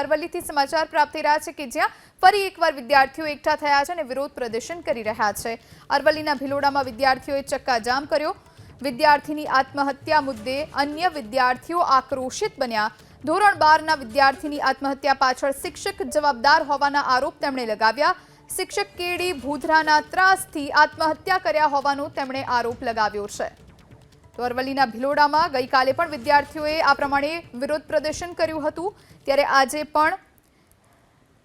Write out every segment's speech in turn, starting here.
અરવલ્લીથી સમાચાર પ્રાપ્ત થઈ રહ્યા છે કે જ્યાં ફરી એકવાર વિદ્યાર્થીઓ એકઠા થયા છે અને વિરોધ પ્રદર્શન કરી રહ્યા છે. અરવલ્લીના ભિલોડામાં વિદ્યાર્થીઓએ ચક્કાજામ કર્યો. વિદ્યાર્થીની આત્મહત્યા મુદ્દે અન્ય વિદ્યાર્થીઓ આક્રોશિત બન્યા. ધોરણ બારના વિદ્યાર્થીની આત્મહત્યા પાછળ શિક્ષક જવાબદાર હોવાના આરોપ તેમણે લગાવ્યા. શિક્ષક કેડી ભૂધરાના ત્રાસથી આત્મહત્યા કર્યા હોવાનો તેમણે આરોપ લગાવ્યો છે. તો અરવલ્લીના ભિલોડામાં ગઈકાલે પણ વિદ્યાર્થીઓએ આ પ્રમાણે વિરોધ પ્રદર્શન કર્યું હતું. ત્યારે આજે પણ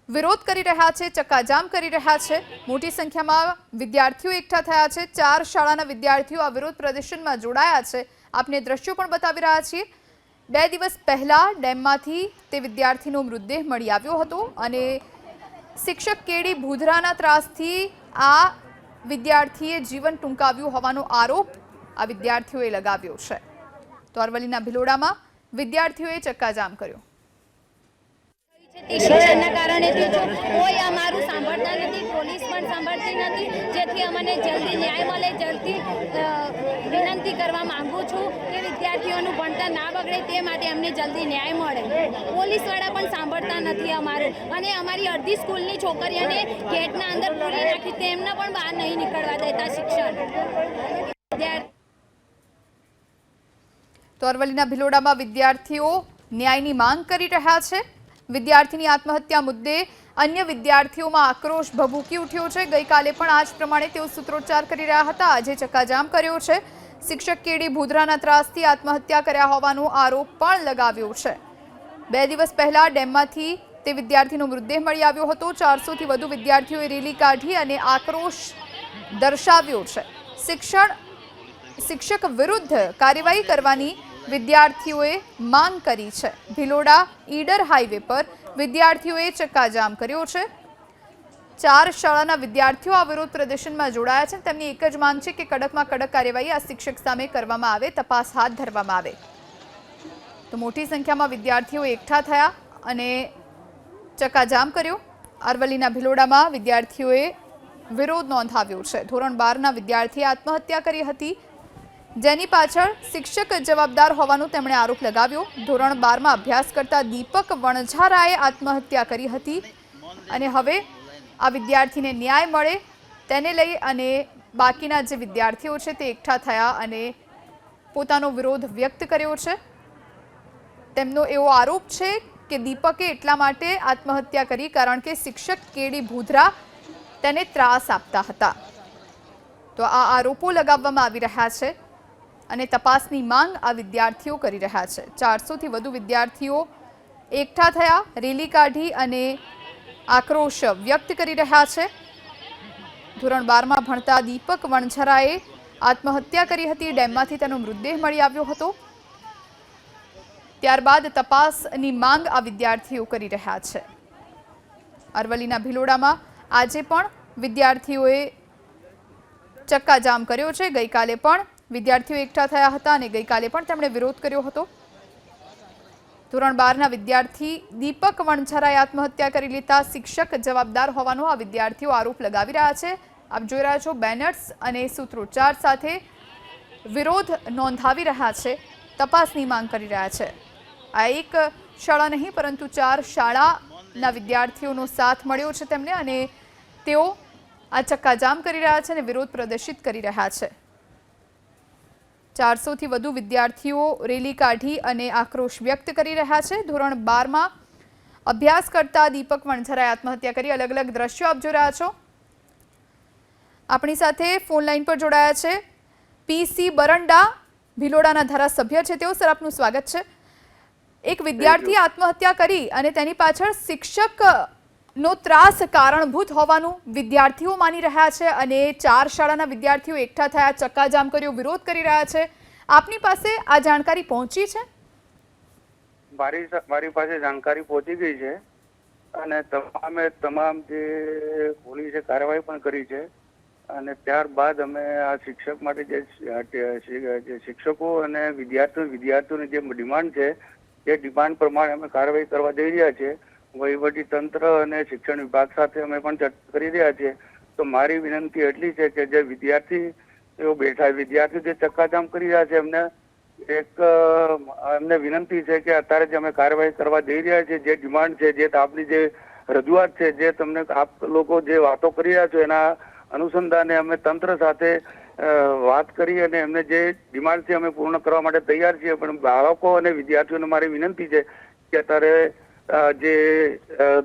વિરોધ કરી રહ્યા છે, ચક્કાજામ કરી રહ્યા છે. મોટી સંખ્યામાં વિદ્યાર્થીઓ એકઠા થયા છે. ચાર શાળાના વિદ્યાર્થીઓ આ વિરોધ પ્રદર્શનમાં જોડાયા છે. આપને દ્રશ્યો પણ બતાવી રહ્યા છીએ. બે દિવસ પહેલાં ડેમમાંથી તે વિદ્યાર્થીનો મૃતદેહ મળી આવ્યો હતો અને શિક્ષક કેડી ભૂધરાના ત્રાસથી આ વિદ્યાર્થીએ જીવન ટૂંકાવ્યું હોવાનો આરોપ આ વિદ્યાર્થીઓએ લગાવ્યો છે. તો અરવલ્લીના ભિલોડામાં વિદ્યાર્થીઓએ ચક્કાજામ કર્યો. શિક્ષણના કારણે કોઈ અમારું સાંભળતા નથી, પોલીસ જેથી ન્યાય મળે વિનંતી કરવા માંગુ છું કે વિદ્યાર્થીઓનું ભણતર ના બગડે તે માટે અમને જલ્દી ન્યાય મળે. પોલીસવાળા પણ સાંભળતા નથી અમારું. અને અમારી અડધી સ્કૂલની છોકરીઓને ગેટના અંદર પૂરી નાખી, તેમના પણ બહાર નહીં નીકળવા દેતા શિક્ષણ. વિદ્યાર્થી તો અરવલ્લીના ભિલોડામાં વિદ્યાર્થીઓ ન્યાયની માંગ કરી રહ્યા છે. વિદ્યાર્થીની આત્મહત્યા મુદ્દે અન્ય વિદ્યાર્થીઓમાં આક્રોશ ભભૂકી ઉઠ્યો છે. ગઈકાલે પણ આ પ્રમાણે તેઓ સૂત્રોચ્ચાર કરી રહ્યા હતા. આજે ચક્કાજામ કર્યો છે. શિક્ષક કેડી ભૂદરાના ત્રાસથી આત્મહત્યા કર્યા હોવાનો આરોપ પણ લગાવ્યો છે. બે દિવસ પહેલા ડેમમાંથી તે વિદ્યાર્થીનો મૃતદેહ મળી આવ્યો હતો. ચારસોથી વધુ વિદ્યાર્થીઓએ રેલી કાઢી અને આક્રોશ દર્શાવ્યો છે. શિક્ષણ, શિક્ષક વિરુદ્ધ કાર્યવાહી કરવાની વિદ્યાર્થીઓએ માંગ કરી છે. ભિલોડા ઈડર હાઈવે પર વિદ્યાર્થીઓએ ચક્કાજામ કર્યો છે. ચાર શાળાના વિદ્યાર્થીઓ આ વિરોધ પ્રદર્શનમાં જોડાયા છે. તેમની એક જ માંગ છે કે કડકમાં કડક કાર્યવાહી આ શિક્ષક સામે કરવામાં આવે, તપાસ હાથ ધરવામાં આવે. તો મોટી સંખ્યામાં વિદ્યાર્થીઓ એકઠા થયા અને ચક્કાજામ કર્યો. અરવલ્લીના ભિલોડામાં વિદ્યાર્થીઓએ વિરોધ નોંધાવ્યો છે. ધોરણ બારના વિદ્યાર્થીએ આત્મહત્યા કરી હતી. જેની પાછળ શિક્ષક જવાબદાર હોવાનો તેમણે આરોપ લગાવ્યો. ધોરણ બારમાં અભ્યાસ કરતા દીપક વણઝારાએ આત્મહત્યા કરી હતી અને હવે આ વિદ્યાર્થીને ન્યાય મળે તેને લઈ અને બાકીના જે વિદ્યાર્થીઓ છે તે એકઠા થયા અને પોતાનો વિરોધ વ્યક્ત કર્યો છે. તેમનો એવો આરોપ છે કે દીપકે એટલા માટે આત્મહત્યા કરી કારણ કે શિક્ષક કેડી ભૂધરા તેને ત્રાસ આપતા હતા. તો આ આરોપો લગાવવામાં આવી રહ્યા છે. અને તપાસની માંગ આ વિદ્યાર્થીઓ કરી રહ્યા છે. ચારસોથી વધુ વિદ્યાર્થીઓ એકઠા થયા, રેલી કાઢી અને આક્રોશ વ્યક્ત કરી રહ્યા છે. ધોરણ બારમાં ભણતા દીપક વણઝરાએ આત્મહત્યા કરી હતી. ડેમમાંથી તેનો મૃતદેહ મળી આવ્યો હતો. ત્યારબાદ તપાસની માંગ આ વિદ્યાર્થીઓ કરી રહ્યા છે. અરવલ્લીના ભિલોડામાં આજે પણ વિદ્યાર્થીઓએ ચક્કાજામ કર્યો છે. ગઈકાલે પણ વિદ્યાર્થીઓ એકઠા થયા હતા અને ગઈકાલે પણ તેમણે વિરોધ કર્યો હતો. ધોરણ બારના વિદ્યાર્થી દીપક વણઝારાએ આત્મહત્યા કરી લેતા શિક્ષક જવાબદાર હોવાનો આ વિદ્યાર્થીઓ આરોપ લગાવી રહ્યા છે. આપ જોઈ રહ્યા છો બેનર્સ અને સૂત્રોચ્ચાર સાથે વિરોધ નોંધાવી રહ્યા છે. તપાસની માંગ કરી રહ્યા છે. આ એક શાળા નહીં, પરંતુ ચાર શાળાના વિદ્યાર્થીઓનો સાથ મળ્યો છે તેમને અને તેઓ આ ચક્કાજામ કરી રહ્યા છે અને વિરોધ પ્રદર્શિત કરી રહ્યા છે. ચારસોથી વધુ વિદ્યાર્થીઓ રેલી કાઢી અને આક્રોશ વ્યક્ત કરી રહ્યા છે. ધોરણ બારમાં અભ્યાસ કરતા દીપક વણઝરાએ આત્મહત્યા કરી. અલગ અલગ દ્રશ્યો આપ જોઈ રહ્યા છો. આપણી સાથે ફોન લાઈન પર જોડાયા છે પીસી બરંડા ભિલોડાના ધારાસભ્ય છે. તેઓ સર આપનું સ્વાગત છે. એક વિદ્યાર્થી આત્મહત્યા કરી અને તેની પાછળ શિક્ષક નો ત્રાસ કારણભૂત હોવાનું વિદ્યાર્થીઓ માની રહ્યા છે અને ચાર શાળાના વિદ્યાર્થીઓ એકઠા થયા, ચક્કાજામ કર્યો, વિરોધ કરી રહ્યા છે. આપની પાસે આ જાણકારી પહોંચી છે? મારી મારી પાસે જાણકારી પહોંચી ગઈ છે અને તમામે તમામ જે પોલીસે કાર્યવાહી પણ કરી છે અને ત્યારબાદ અમે આ શિક્ષક માટે જે શિક્ષકો અને વિદ્યાર્થીઓ, વિદ્યાર્થીઓની જે ડિમાન્ડ છે, એ ડિમાન્ડ પ્રમાણે અમે કાર્યવાહી કરવા જઈ રહ્યા છીએ વહીવટી તંત્ર અને શિક્ષણ વિભાગ સાથે અમે પણ ચર્ચા કરી રહ્યા છીએ. તો મારી વિનંતી એટલી છે કે જે વિદ્યાર્થી, તેઓ બેઠા વિદ્યાર્થીઓ જે ચક્કાજામ કરી રહ્યા છે, એમને એક, એમને વિનંતી છે કે અત્યારે જે અમે કાર્યવાહી કરવા જઈ રહ્યા છીએ, જે ડિમાન્ડ છે, જે આપની જે રજૂઆત છે, જે તમને આપ લોકો જે વાતો કરી રહ્યા છો, એના અનુસંધાને અમે તંત્ર સાથે વાત કરી અને એમને જે ડિમાન્ડ છે, અમે પૂર્ણ કરવા માટે તૈયાર છીએ. પણ બાળકો અને વિદ્યાર્થીઓને મારી વિનંતી છે કે અત્યારે જે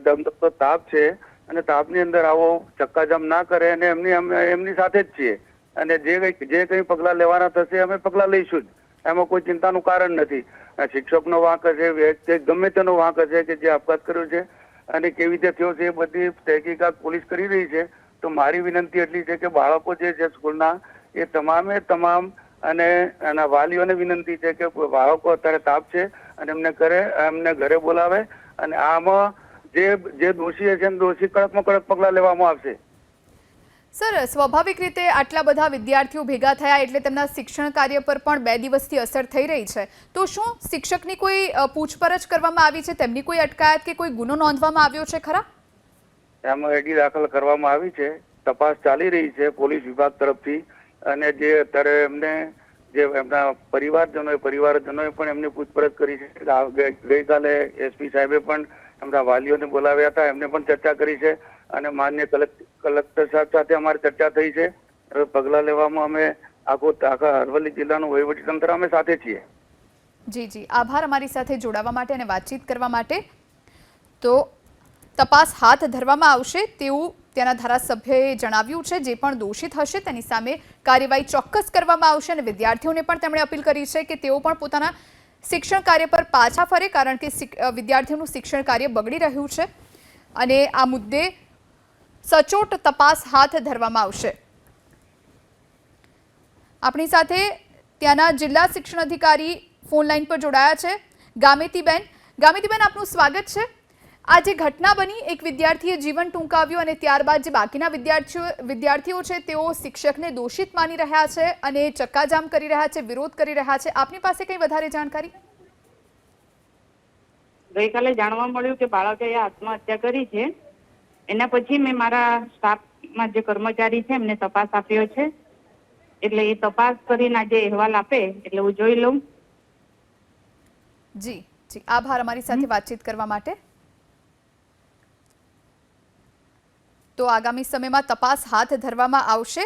દમદમતો તાપ છે અને તાપની અંદર આવો ચક્કાજામ ના કરે અને એમની અમે એમની સાથે જ છીએ. અને જે કંઈક જે કંઈ પગલાં લેવાના થશે અમે પગલાં લઈશું જ. એમાં કોઈ ચિંતાનું કારણ નથી. શિક્ષકનો વાંક હશે, વ્યક્તિ, ગમે તેનો વાંક હશે કે જે આપઘાત કર્યો છે અને કેવી રીતે થયો છે એ બધી તહેકીકાત પોલીસ કરી રહી છે, તો મારી વિનંતી એટલી છે કે બાળકો જે છે સ્કૂલના, એ તમામે તમામ અને એના વાલીઓને વિનંતી છે કે બાળકો અત્યારે તાપ છે અને એમને ઘરે એમને ઘરે બોલાવે અને આમાં જે જે દોષી હશે દોષી કડકમાં કડક પગલાં લેવામાં આવશે. સર સ્વાભાવિક રીતે આટલા બધા વિદ્યાર્થીઓ ભેગા થયા એટલે તેમના શિક્ષણ કાર્ય પર પણ બે દિવસથી અસર થઈ રહી છે. તો શું શિક્ષકની કોઈ પૂછપરછ કરવામાં આવી છે? તેમની કોઈ અટકાયત કે કોઈ ગુનો નોંધવામાં આવ્યો છે ખરા? એમાં એડી દાખલ કરવામાં આવી છે. તપાસ ચાલી રહી છે પોલીસ વિભાગ તરફથી અને જે અત્યારે એમને જે એમના પરિવારજનોએ પરિવારજનોએ પણ એમની પૂછપરછ કરી છે. ગઈકાલે એસપી સાહેબે પણ એમના વાલીઓને બોલાવ્યા હતા. એમને પણ ચર્ચા કરી છે અને માન્ય કલેક્ટર સાહેબ સાથે અમારી ચર્ચા થઈ છે. પગલાં લેવામાં અમે આખો, આખા અરવલ્લી જિલ્લાનું વહીવટીતંત્ર અમે સાથે છીએ. જી જી. આભાર અમારી સાથે જોડાવા માટે અને વાતચીત કરવા માટે. તો તપાસ હાથ ધરવામાં આવશે તેવું ત્યાંના ધારાસભ્યએ જણાવ્યું છે, જે પણ દોષિત હશે તેની સામે કાર્યવાહી ચોક્કસ કરવામાં આવશે અને વિદ્યાર્થીઓને પણ તેમણે અપીલ કરી છે કે તેઓ પણ પોતાના શિક્ષણ કાર્ય પર પાછા ફરે, કારણ કે વિદ્યાર્થીઓનું શિક્ષણ કાર્ય બગડી રહ્યું છે અને આ મુદ્દે સચોટ તપાસ હાથ ધરવામાં આવશે. આપણી સાથે ત્યાંના જિલ્લા શિક્ષણ અધિકારી ફોન લાઈન પર જોડાયા છે. ગામેતીબેન ગામેતીબેન, આપનું સ્વાગત છે. આ જે ઘટના બની એક વિદ્યાર્થીએ જીવન ટૂંકાવ્યું અને ત્યારબાદ જે બાકીના વિદ્યાર્થીઓ વિદ્યાર્થીઓ છે તેઓ શિક્ષકને દોષિત માની રહ્યા છે અને ચક્કાજામ કરી રહ્યા છે વિરોધ કરી રહ્યા છે. આપની પાસે કંઈ વધારે જાણકારી? ગઈકાલે જાણવા મળ્યું કે બાળકે આત્મહત્યા કરી છે. એના પછી મેં મારા સ્ટાફમાં જે કર્મચારી છે એમને તપાસ આપ્યો છે. એટલે એ તપાસ કરીને આજે અહેવાલ આપે એટલે હું જોઈ લઉં. જી જી. આભાર અમારી સાથે વાતચીત કરવા માટે. તો આગામી સમયમાં તપાસ હાથ ધરવામાં આવશે.